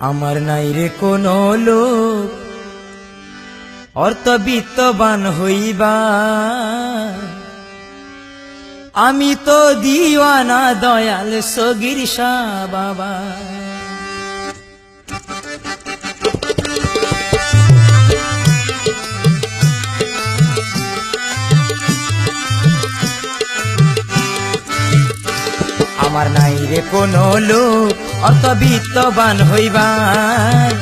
আমার নাই রে কোন লোক। অর্থবিত্তবান হইবা। আমি তো দিওয়ানা দয়াল সগির শাহ বাবা। আমার কোনো লোক অত বিত্তবান হইবার।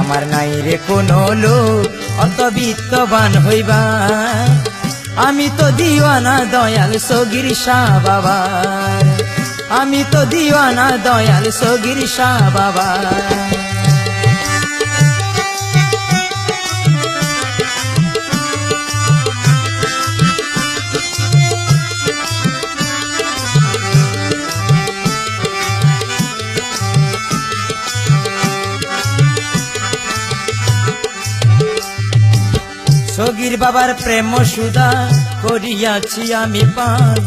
আমার নাই রে কোন লোক অত বিত্তবান হইবার। আমি তো দিওয়ানা দয়াল সগির শাহ বাবা আমি তো দিওয়ানা দয়াল সগির শাহ বাবার। সগির বাবার প্রেম সুদা করিয়াছি আমি পান।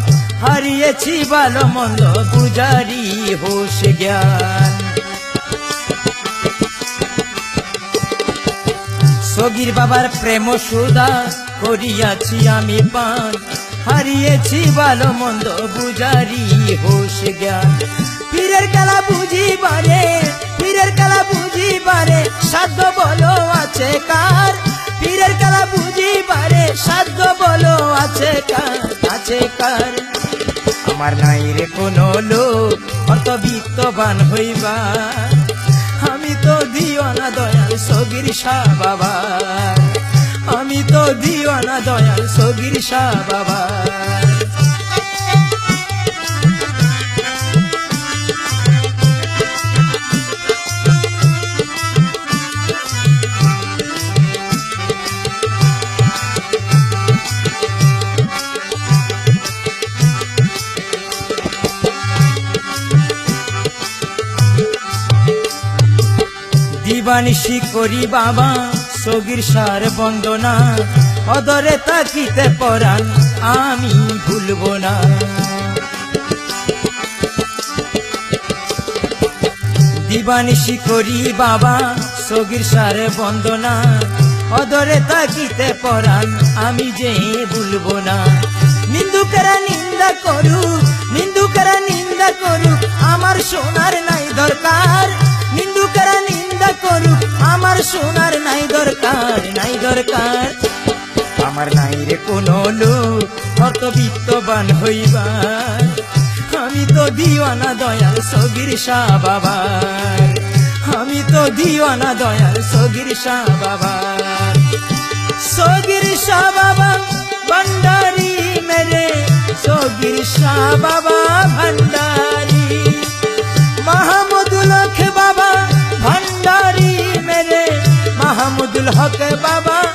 হারিয়েছি ভালো মন্দ বুজারি হোস জ্ঞান। সগির বাবার প্রেম সুদা করিয়াছি আমি পান। হারিয়েছি ভালো মন্দ বুজারি হোস জ্ঞান। পীরের খেলা বুঝিবারে, পীরের খেলা বুঝিবারে, সাধ্য বলো আছে কার? আছে কার আছে কার? আমার নাই রে কোন লোক অত বিত্তবান হইবা। আমি তো দিওয়ানা দয়াল সগির শাহ বাবা। আমি তো দিওয়ানা দয়াল সগির শাহ বাবা। দিবানিশি করি বাবা, সগির সার বন্দনা। অদরে তাকিতে পরান আমি ভুলব না। দিবানিশি করি বাবা, সগির সার বন্দনা। অদরে তাকিতে পরান আমি যে ভুলব না। নিন্দুকেরা নিন্দা করু নিন্দুকেরা নিন্দা করু আমার সোনার নাই দরকার। আমার সোনার নাই দরকার নাই দরকার। আমার নাই রে কোন লোক অত বিত্তবান হইবার। আমি তো দিওয়ানা দয়াল সগির শাহ বাবার। আমি তো দিওয়ানা দয়াল সগির শাহ বাবার। সগির শাহ বাবা ভণ্ডারি মেরে সগির শাহ বাবা। হক বাবা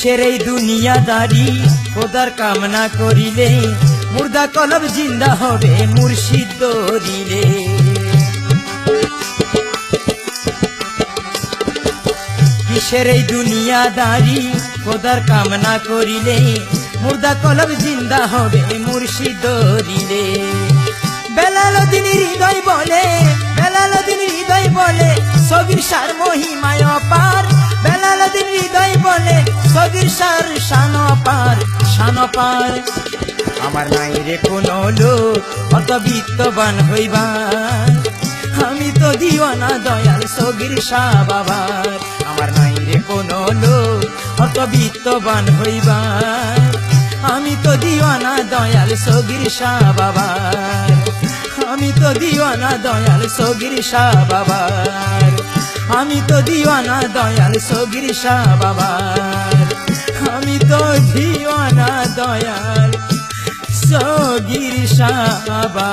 কিসের এই দুনিয়াদারি, খোদার কামনা করিলে, মুর্দা কলব জিন্দা হবে, মুর্শিদ দরিলে। কিসের এই দুনিয়াদারি, খোদার কামনা করিলে, মুর্দা কলব জিন্দা হবে, মুর্শিদ দরিলে। বেলালদিন হৃদয় বলে বেলালদিন হৃদয় বলে সগির সার মহিমায় বেলালদিন হৃদয় বলে, সগির সার শান পার শান পার। আমার নাই রে কোন লোক অত বিত্তবান হইবার। আমি তো দিওয়ানা দয়াল সগির শাহ বাবার। আমার নাই রে কোন লোক অত বিত্তবান হইবার। আমি তো দিওয়ানা দয়াল সগির শাহ বাবার। আমি তো দিওয়ানা দয়াল সগির শাহ বাবার। আমি তো দিওয়ানা দয়াল সগির শাহ বাবার। আমি তো দিওয়ানা দয়াল সগির বাবা